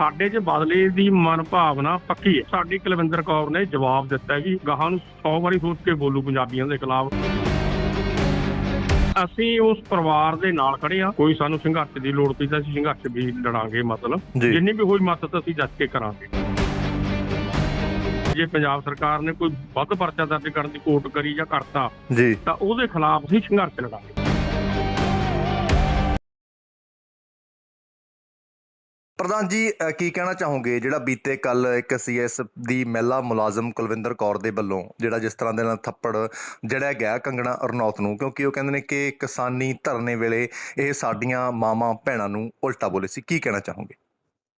ਸਾਡੇ 'ਚ ਬਦਲੇ ਦੀ ਮਨ ਭਾਵਨਾ ਪੱਕੀ ਹੈ। ਸਾਡੀ ਕੁਲਵਿੰਦਰ ਕੌਰ ਨੇ ਜਵਾਬ ਦਿੱਤਾ ਹੈ ਕਿ ਗਾਹਾਂ ਨੂੰ 100 ਵਾਰੀ ਸੋਚ ਕੇ ਬੋਲੂ ਪੰਜਾਬੀਆਂ ਦੇ ਖਿਲਾਫ। ਅਸੀਂ ਉਸ ਪਰਿਵਾਰ ਦੇ ਨਾਲ ਖੜੇ ਆ ਕੋਈ ਸਾਨੂੰ ਸੰਘਰਸ਼ ਦੀ ਲੋੜ ਪਈ ਤਾਂ ਅਸੀਂ ਸੰਘਰਸ਼ ਵੀ ਲੜਾਂਗੇ ਮਤਲਬ। ਜਿੰਨੀ ਵੀ ਹੋਈ ਮਦਦ ਅਸੀਂ ਜੱਜ ਕੇ ਕਰਾਂਗੇ। ਜੇ ਪੰਜਾਬ ਸਰਕਾਰ ਨੇ ਕੋਈ ਵੱਧ ਪਰਚਾ ਦਰਜ ਕਰਨ ਦੀ ਕੋਟ ਕਰੀ ਜਾਂ ਕਰਤਾ ਤਾਂ ਉਹਦੇ ਖਿਲਾਫ ਅਸੀਂ ਸੰਘਰਸ਼ ਲੜਾਂਗੇ। ਪ੍ਰਧਾਨ ਜੀ ਕੀ ਕਹਿਣਾ ਚਾਹੋਗੇ? ਜਿਹੜਾ ਬੀਤੇ ਕੱਲ ਇੱਕ ਸੀਐਸ ਦੀ ਮਹਿਲਾ ਮੁਲਾਜ਼ਮ ਕੁਲਵਿੰਦਰ ਕੌਰ ਦੇ ਵੱਲੋਂ ਜਿਹੜਾ ਜਿਸ ਤਰ੍ਹਾਂ ਦੇ ਨਾਲ ਥੱਪੜ ਜੜਿਆ ਗਿਆ ਕੰਗਣਾ ਰਣੌਤ ਨੂੰ, ਕਿਉਂਕਿ ਉਹ ਕਹਿੰਦੇ ਨੇ ਕਿ ਕਿਸਾਨੀ ਧਰਨੇ ਵੇਲੇ ਇਹ ਸਾਡੀਆਂ ਮਾਵਾਂ ਭੈਣਾਂ ਨੂੰ ਉਲਟਾ ਬੋਲੇ ਸੀ। ਕੀ ਕਹਿਣਾ ਚਾਹੋਗੇ?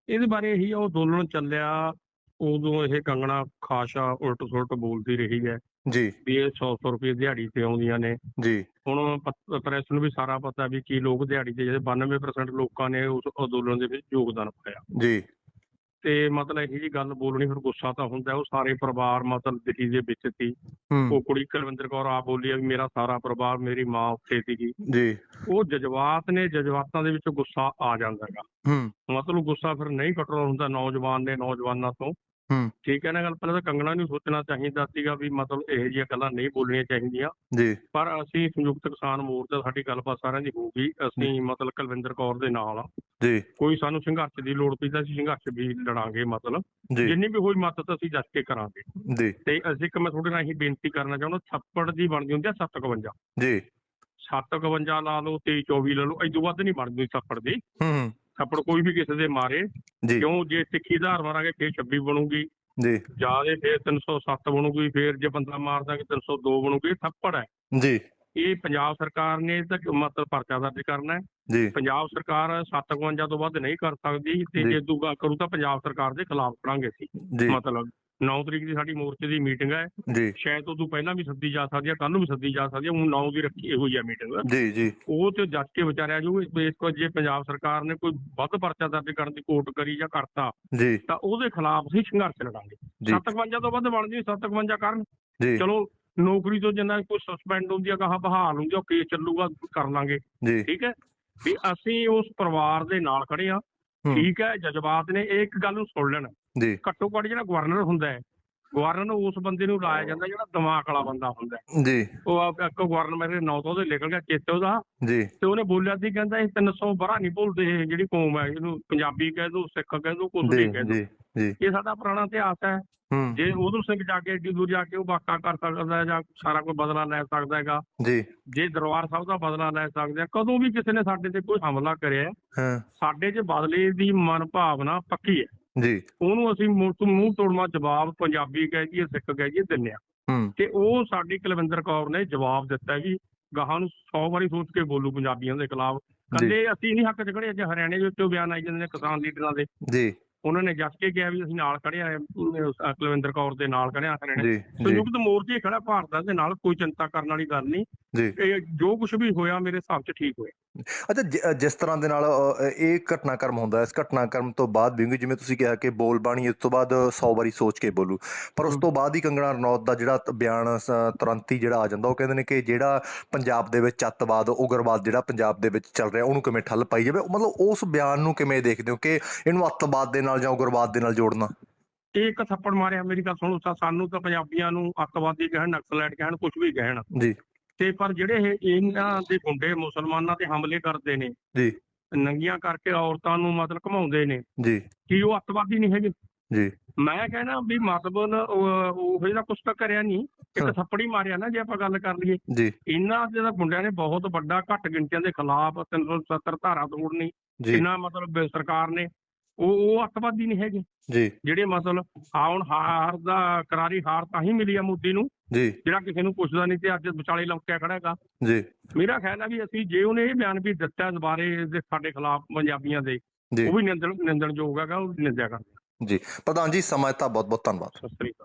ਇਹਦੇ ਬਾਰੇ ਇਹੀ ਉਹ ਅੰਦੋਲਨ ਚੱਲਿਆ, ਉਦੋਂ ਇਹ ਕੰਗਣਾ ਖਾਸਾ ਉਲਟ ਸੁਲਟ ਬੋਲਦੀ ਰਹੀ ਹੈ। ਜੀ। ਵੀ ਇਹ 100 100 ਰੁਪਏ ਦਿਹਾੜੀ ਤੇ ਆਉਂਦੀਆਂ ਨੇ। ਜੀ। ਹੁਣ ਪ੍ਰੈਸ ਨੂੰ ਵੀ ਸਾਰਾ ਪਤਾ ਵੀ ਕੀ ਲੋਕ ਦਿਹਾੜੀ ਤੇ ਜਿਹੜੇ 92% ਲੋਕਾਂ ਨੇ ਉਸ ਅੰਦੋਲਨ ਦੇ ਵਿੱਚ ਯੋਗਦਾਨ ਪਾਇਆ। ਜੀ। ਤੇ ਮਤਲਬ ਇਹੀ ਜੀ ਗੱਲ ਬੋਲਣੀ ਫਿਰ ਗੁੱਸਾ ਤਾਂ ਹੁੰਦਾ ਉਹ ਸਾਰੇ ਪਰਿਵਾਰ ਮਤਲਬ ਦਿੱਲੀ ਦੇ ਵਿੱਚ ਸੀ। ਉਹ ਕੁੜੀ ਕੁਲਵਿੰਦਰ ਕੌਰ ਆ ਬੋਲੀ ਆ ਵੀ ਮੇਰਾ ਸਾਰਾ ਪਰਿਵਾਰ ਮੇਰੀ ਮਾਂ ਉੱਥੇ ਸੀਗੀ। ਜੀ। ਉਹ ਜਜ਼ਬਾਤ ਨੇ ਜਜ਼ਬਾਤਾਂ ਦੇ ਵਿੱਚ ਗੁੱਸਾ ਆ ਜਾਂਦਾ ਹੈਗਾ। ਮਤਲਬ ਗੁੱਸਾ ਫਿਰ ਨਹੀਂ ਕੰਟਰੋਲ ਹੁੰਦਾ ਨੌਜਵਾਨ ਨੇ ਨੌਜਵਾਨਾਂ ਤੋਂ। ਹੂੰ। ਠੀਕ ਹੈ ਨਾ ਗੱਲ ਪਹਿਲਾਂ ਤਾਂ ਕੰਗਣਾ ਨੂੰ ਸੋਚਣਾ ਚਾਹੀਦਾ ਸੀਗਾ ਵੀ ਮਤਲਬ ਇਹੋ ਜਿਹੀਆਂ ਗੱਲਾਂ ਨਹੀਂ ਬੋਲਣੀਆਂ ਚਾਹੀਦੀਆਂ। ਜੀ। ਪਰ ਅਸੀਂ ਸੰਯੁਕਤ ਕਿਸਾਨ ਮੋਰਚਾ ਸਾਡੀ ਗੱਲਬਾਤ ਸਾਰਿਆਂ ਦੀ ਹੋਊਗੀ ਅਸੀਂ ਮਤਲਬ ਕੁਲਵਿੰਦਰ ਕੌਰ ਦੇ ਨਾਲ ਆ। ਜੀ। ਕੋਈ ਸਾਨੂੰ ਸੰਘਰਸ਼ ਦੀ ਲੋੜ ਪਈ ਤਾਂ ਅਸੀਂ ਸੰਘਰਸ਼ ਵੀ ਲੜਾਂਗੇ ਮਤਲਬ। ਜਿੰਨੀ ਵੀ ਹੋਈ ਮਦਦ ਅਸੀਂ ਜੱਜ ਕੇ ਕਰਾਂਗੇ। ਜੀ। ਤੇ ਅਸੀਂ ਇੱਕ ਮੈਂ ਤੁਹਾਡੇ ਨਾਲ ਇਹੀ ਬੇਨਤੀ ਕਰਨਾ ਚਾਹੁੰਦਾ ਥੱਪੜ ਦੀ ਬਣਦੀ ਹੁੰਦੀ ਆ 751 ਜੀ। 751 ਲਾ ਲਓ 23 24 ਲਾ ਲਓ ਇਦੋਂ ਵੱਧ ਨਹੀਂ ਬਣਦੀ ਥੱਪੜ ਦੀ। ਹੂੰ ਹੂੰ। ਥੱਪੜ ਕੋਈ ਵੀ ਕਿਸੇ ਦੇ ਮਾਰੇ ਜੀ। ਕਿਉਂ ਜੇ ਸਿੱਖੀ ਆਧਾਰ ਮਾਰਾਂਗੇ ਫੇਰ 26 ਬਣੂਗੀ। ਜੀ। ਜਿਆਦੇ ਫੇਰ 307 ਬਣੂਗੀ ਫੇਰ ਜੇ ਬੰਦਾ ਮਾਰਦਾ ਕਿ 302 ਬਣੂਗੀ ਥੱਪੜ ਹੈ। ਜੀ। ਇਹ ਪੰਜਾਬ ਸਰਕਾਰ ਨੇ ਤਾਂ ਮਤਲਬ ਪਰਚਾ ਦਰਜ ਕਰਨਾ ਹੈ। ਪੰਜਾਬ ਸਰਕਾਰ 751 ਤੋਂ ਵੱਧ ਨਹੀਂ ਕਰ ਸਕਦੀ। ਤੇ ਜੀ। ਦੂਗਾ ਕਰੂ ਤਾਂ ਪੰਜਾਬ ਸਰਕਾਰ ਦੇ ਖਿਲਾਫ ਕਰਾਂਗੇ ਅਸੀਂ। ਜੀ। ਮਤਲਬ 9 ਤਰੀਕ ਦੀ ਸਾਡੀ ਮੋਰਚੇ ਦੀ ਮੀਟਿੰਗ ਹੈ। ਸ਼ਾਇਦ ਉਹ ਤੋਂ ਪਹਿਲਾਂ ਵੀ ਸੱਦੀ ਜਾ ਸਕਦੀ ਹੈ ਕੱਲ ਨੂੰ ਵੀ ਸੱਦੀ ਜਾ ਸਕਦੀ ਹੈ। ਹੁਣ 9 ਦੀ ਰੱਖੀ ਹੋਈ ਹੈ ਮੀਟਿੰਗ। ਜੀ ਜੀ। ਉਹ ਤੇ ਜੱਜ ਕੇ ਵਿਚਾਰਿਆ ਜੋ ਇਸ ਕੋ ਜੇ ਪੰਜਾਬ ਸਰਕਾਰ ਨੇ ਕੋਈ ਵੱਧ ਪਰਚਾ ਦਰਜ ਕਰਨ ਦੀ ਕੋਟ ਕਰੀ ਜਾਂ ਕਰਤਾ ਤਾਂ ਉਹਦੇ ਖਿਲਾਫ ਅਸੀਂ ਸੰਘਰਸ਼ ਲੜਾਂਗੇ। ਜੀ। 751 ਤੋਂ ਵੱਧ ਬਣਦੀ 751 ਕਰਨ। ਚਲੋ ਨੌਕਰੀ ਤੋਂ ਜਿੰਨਾ ਕੋਈ ਸਸਪੈਂਡ ਹੁੰਦੀ ਆ ਕਹਾ ਬਹਾਲ ਹੁੰਦੀ ਆ ਉਹ ਕੇਸ ਚੱਲੂਗਾ ਕਰ ਲਾਂਗੇ। ਠੀਕ ਹੈ? ਵੀ ਅਸੀਂ ਉਸ ਪਰਿਵਾਰ ਦੇ ਨਾਲ ਖੜੇ ਆ। ਠੀਕ ਹੈ ਜਜ਼ਬਾਤ ਨੇ ਇਹ ਇੱਕ ਗੱਲ ਨੂੰ ਸੁਣ ਲੈਣ। ਜੀ। ਘੱਟੋ ਘੱਟ ਜਿਹੜਾ ਗਵਰਨਰ ਹੁੰਦਾ ਹੈ ਗਵਰਨਰ ਨੂੰ ਉਸ ਬੰਦੇ ਨੂੰ ਲਾਇਆ ਜਾਂਦਾ ਜਿਹੜਾ ਦਿਮਾਗ ਵਾਲਾ ਬੰਦਾ ਹੁੰਦਾ ਹੈ। ਜੀ। ਉਹ ਇੱਕ ਗਵਰਨਰ ਮੇਰੇ ਨਾਂ ਤੋਂ ਉਹਦੇ ਨਿਕਲ ਗਿਆ ਚੇਤੇ ਉਹਦਾ। ਜੀ। ਤੇ ਉਹਨੇ ਬੋਲਿਆ ਸੀ ਕਹਿੰਦਾ ਇਹ 300 ਬਰਾ ਨਹੀਂ ਭੁੱਲਦੇ ਜਿਹੜੀ ਕੌਮ ਹੈ ਇਹਨੂੰ ਪੰਜਾਬੀ ਕਹਿ ਦੋ ਸਿੱਖ ਕਹਿ ਦੋ ਕੁਝ ਵੀ ਕਹਿ ਦੋ। ਜੀ ਜੀ। ਇਹ ਸਾਡਾ ਪੁਰਾਣਾ ਇਤਿਹਾਸ ਹੂੰ। ਜੇ ਉਦੋਂ ਸਿੰਘ ਜਾ ਕੇ ਏਡੀ ਦੂਰ ਜਾ ਕੇ ਉਹ ਵਾਕਾ ਕਰ ਸਕਦਾ ਹੈ ਜਾਂ ਸਾਰਾ ਕੋਈ ਬਦਲਾ ਲੈ ਸਕਦਾ ਹੈਗਾ। ਜੀ। ਜੇ ਦਰਬਾਰ ਸਾਹਿਬ ਦਾ ਬਦਲਾ ਲੈ ਸਕਦੇ ਆ ਕਦੋਂ ਵੀ ਕਿਸੇ ਨੇ ਸਾਡੇ ਤੇ ਕੋਈ ਹਮਲਾ ਕਰਿਆ ਹਾਂ। ਸਾਡੇ 'ਚ ਬਦਲੇ ਦੀ ਮਨ ਭਾਵਨਾ ਪੱਕੀ ਹੈ। ਜੀ। ਉਹਨੂੰ ਅਸੀਂ ਮੂੰਹ ਤੋਂ ਮੂੰਹ ਤੋੜਮਾ ਜਵਾਬ ਪੰਜਾਬੀ ਕਹਿ ਦਈਏ ਸਿੱਖ ਕਹਿ ਦਈਏ ਦਿੰਦੇ ਆ। ਹੂੰ। ਤੇ ਉਹ ਸਾਡੀ ਕੁਲਵਿੰਦਰ ਕੌਰ ਨੇ ਜਵਾਬ ਦਿੱਤਾ ਕਿ ਗਾਹਾਂ ਨੂੰ 100 ਵਾਰੀ ਸੋਚ ਕੇ ਬੋਲੂ ਪੰਜਾਬੀਆਂ ਦੇ ਖਿਲਾਫ। ਕੱਲੇ ਅਸੀਂ ਨਹੀਂ ਹੱਕ 'ਚ ਖੜੇ ਅੱਜ ਹਰਿਆਣੇ ਦੇ ਵਿੱਚੋਂ ਬਿਆਨ ਆਈ ਜਾਂਦੇ ਨੇ ਕਿਸਾਨ ਲੀਡਰਾਂ ਦੇ। ਜੀ। ਉਹਨਾਂ ਨੇ ਜੱਜ ਕੇ ਕਿਹਾ ਵੀ ਅਸੀਂ ਨਾਲ ਖੜੇ ਆ ਕੁਲਵਿੰਦਰ ਕੌਰ ਦੇ ਨਾਲ ਖੜੇ ਆ ਜੀ ਜੀ। ਸੰਯੁਕਤ ਮੋਰਚੇ ਖੜਾ ਭਾਰਤ ਦੇ ਨਾਲ ਕੋਈ ਚਿੰਤਾ ਕਰਨ ਵਾਲੀ ਗੱਲ ਨਹੀਂ। ਜੀ। ਇਹ ਜੋ ਕੁਝ ਵੀ ਹੋਇਆ ਮੇਰੇ ਹਿਸਾਬ 'ਚ ਠੀਕ ਹੋਇਆ। ਅੱਛਾ ਜਿਸ ਤਰ੍ਹਾਂ ਦੇ ਨਾਲ ਇਹ ਘਟਨਾਕ੍ਰਮ ਹੁੰਦਾ ਇਸ ਘਟਨਾਕ੍ਰਮ ਤੋਂ ਬਾਅਦ ਵੀ ਜਿਵੇਂ ਤੁਸੀਂ ਕਿਹਾ ਕਿ ਬੋਲ ਬਾਣੀ ਇਸ ਤੋਂ ਬਾਅਦ 100 ਵਾਰੀ ਸੋਚ ਕੇ ਬੋਲੂ ਪਰ ਉਸ ਤੋਂ ਬਾਅਦ ਹੀ ਕੰਗਣਾ ਰਣੌਤ ਦਾ ਜਿਹੜਾ ਬਿਆਨ ਤੁਰੰਤ ਹੀ ਜਿਹੜਾ ਆ ਜਾਂਦਾ ਉਹ ਕਹਿੰਦੇ ਨੇ ਕਿ ਜਿਹੜਾ ਪੰਜਾਬ ਦੇ ਵਿੱਚ ਅੱਤਵਾਦ ਉਗਰਵਾਦ ਜਿਹੜਾ ਪੰਜਾਬ ਦੇ ਵਿੱਚ ਚੱਲ ਰਿਹਾ ਉਹਨੂੰ ਕਿਵੇਂ ਠੱਲ ਪਾਈ ਜਾਵੇ? ਮਤਲਬ ਉਸ ਬਿਆਨ ਨੂੰ ਕਿਵੇਂ ਦੇਖਦੇ ਹੋ ਕਿ ਇਹਨੂੰ ਅੱਤਵਾਦ ਦੇ ਨਾਲ ਜਾਂ ਉਗਰਵਾਦ ਦੇ ਨਾਲ ਜੋੜਨਾ? ਇੱਕ ਥੱਪੜ ਮਾਰਿਆ ਮੇਰੀ ਗੱਲ ਸੁਣੋ ਤਾਂ ਸਾਨੂੰ ਤਾਂ ਪੰਜਾਬੀਆਂ ਨੂੰ ਅੱਤਵਾਦੀ ਕਹਿਣ ਨਕਸਲੈਟ ਕਹਿਣ ਕੁਝ ਵੀ ਕਹਿਣ। ਜੀ। ਤੇ ਪਰ ਜਿਹੜੇ ਇਹ ਇਹਨਾਂ ਦੇ ਗੁੰਡੇ ਮੁਸਲਮਾਨਾਂ ਤੇ ਹਮਲੇ ਕਰਦੇ ਨੇ ਜੀ। ਨੰਗੀਆਂ ਕਰਕੇ ਔਰਤਾਂ ਨੂੰ ਮਤਲਬ ਘਮਾਉਂਦੇ ਨੇ ਜੀ। ਕੀ ਉਹ ਅੱਤਵਾਦੀ ਨਹੀਂ ਹੈਗੇ? ਜੀ। ਮੈਂ ਕਹਿੰਦਾ ਵੀ ਮਤਲਬ ਉਹ ਜਿਹੜਾ ਕੁਛ ਤਾਂ ਕਰਿਆ ਨਹੀਂ ਇੱਕ ਹਾਂ। ਥੱਪੜੀ ਮਾਰਿਆ ਨਾ ਜੇ ਆਪਾਂ ਗੱਲ ਕਰ ਲਈਏ। ਜੀ। ਇਹਨਾਂ ਜਿਹੜਾ ਗੁੰਡਿਆਂ ਨੇ ਬਹੁਤ ਵੱਡਾ ਘੱਟ ਗਿਣਤੀਆਂ ਦੇ ਖਿਲਾਫ 370 ਧਾਰਾ ਤੋੜਨੀ ਇਹਨਾਂ ਮਤਲਬ ਸਰਕਾਰ ਨੇ ਉਹ ਉਹ ਅੱਤਵਾਦੀ ਨਹੀਂ ਹੈਗੇ। ਜੀ। ਜਿਹੜੇ ਮਤਲਬ ਆ ਹੁਣ ਹਾਰ ਦਾ ਕਰਾਰੀ ਹਾਰ ਤਾਂ ਹੀ ਮਿਲੀ ਆ ਮੋਦੀ ਨੂੰ। ਜੀ। ਜਿਹੜਾ ਕਿਸੇ ਨੂੰ ਪੁੱਛਦਾ ਨਹੀਂ ਤੇ ਅੱਜ ਵਿਚਾਲੇ ਲੰਕਿਆ ਖੜਾ ਹੈਗਾ। ਜੀ। ਮੇਰਾ ਖਿਆਲ ਹੈ ਵੀ ਅਸੀਂ ਜੇ ਉਹਨੇ ਇਹ ਬਿਆਨ ਵੀ ਦਿੱਤਾ ਦੁਬਾਰੇ ਦੇ ਸਾਡੇ ਖਿਲਾਫ ਪੰਜਾਬੀਆਂ ਦੇ ਉਹ ਵੀ ਨਿੰਦਣ ਨਿੰਦਣਯੋਗ ਹੈਗਾ ਉਹ ਨਿੰਦਿਆ ਕਰਦੇ ਜੀ। ਪ੍ਰਧਾਨ ਜੀ ਸਮਾਂ ਦਿੱਤਾ ਬਹੁਤ ਬਹੁਤ ਧੰਨਵਾਦ। ਸਤਿ ਸ੍ਰੀ ਅਕਾਲ।